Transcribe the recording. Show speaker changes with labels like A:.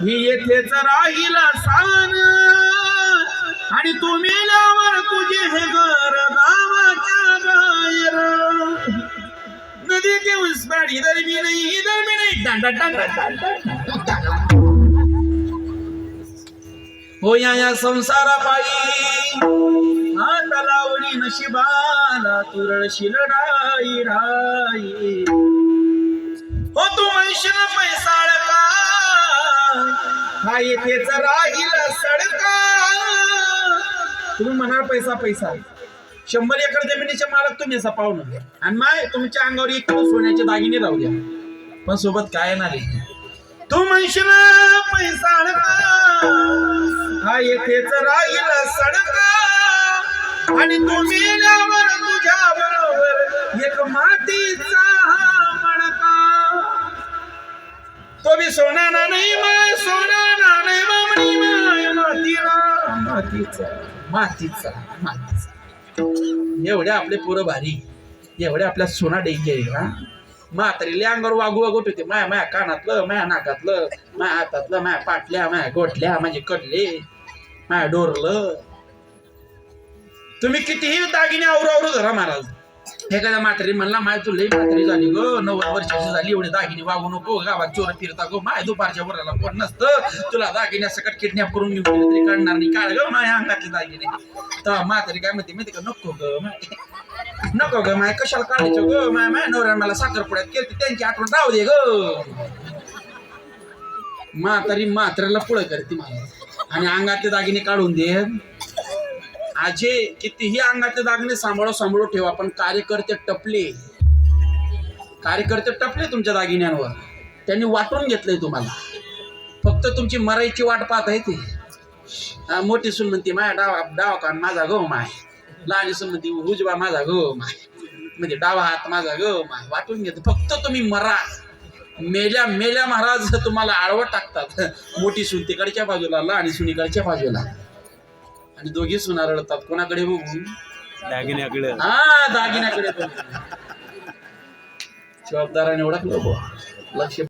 A: मी येथेच राहिला सान आणि तू मेल्यावर तुझे हे घर गावाच्या बाहेर. नदी के उस पार इधर भी नहीं इधर भी नहीं डा डा हो या या संसारा पायी. आता लावणी नशिबाला तुरळशील राई राई. हो तू म्हणशील पैसाळ हा येथेच राहील सडका. तुम्ही म्हणाल पैसा पैसा. शंभर एकर जमिनीचे मालक तुम्ही असा पाहुणं. आणि माय तुमच्या अंगावर एक सोन्याचे दागिने राहू द्या. पण सोबत काय येणार तू म्हणशील पैसा हा येथेच राहील सडका. आणि तुम्ही तुझ्या बरोबर एक मातीचा मातीचा मातीचा. एवढे आपले पोरं भारी. एवढे आपल्या सोना डेंगे ना. म्हातारीले अंगावर वागू वागूट होते माया माया कानातलं माया नाकातलं माया हातातलं माया पाटल्या माया गोठल्या माझे कडले माया डोरलं. तुम्ही कितीही दागिने आवरू आवरू धरा महाराज एखाद्या म्हातारी म्हणला माय तू लई म्हातारी झाली ग. नव्वद वर्षाची झाली एवढे दागिने वागू नको. गावात चोर फिरता गो. माय दुपारच्या वराला कोण नसतं. तुला दागिन्या सकट किडनॅप करून घेऊन तरी काढणार नाही. काळ ग माय अंगातले दागिने. तर म्हातारी काय म्हणते माहिती का नको ग माय. नको ग माय. कशाला काढायचं ग माय? माय नवऱ्या मला साखरपुड्यात केली त्यांची आठवण राहू दे ग. म्हातारी म्हाताऱ्याला पुढे करते मला आणि अंगातले दागिने काढून दे. आजे कितीही अंगातले दागिने सांभाळू सांभाळो ठेवा पण कार्यकर्ते टपले. कार्यकर्ते टपले तुमच्या दागिन्यांवर. त्यांनी वाटून घेतलंय तुम्हाला. फक्त तुमची मरायची वाट पाहत आहे ते. मोठी सून म्हणते माया डावा डावा कान माझा गो माय. लहान सून म्हणते उजवा माझा गो माय. म्हणजे डावा हात माझा गो माय. वाटून घेत फक्त तुम्ही मरा. मेल्या मेल्या महाराज तुम्हाला आळवत टाकतात. मोठी सून तिकडच्या बाजूला लहानी सुनीकडच्या बाजूला. आणि दोघी सुना रडतात कोणाकडे बघून
B: दागिन्याकडे.
A: हा दागिन्याकडे जबाबदाराने ओळखलं. लक्ष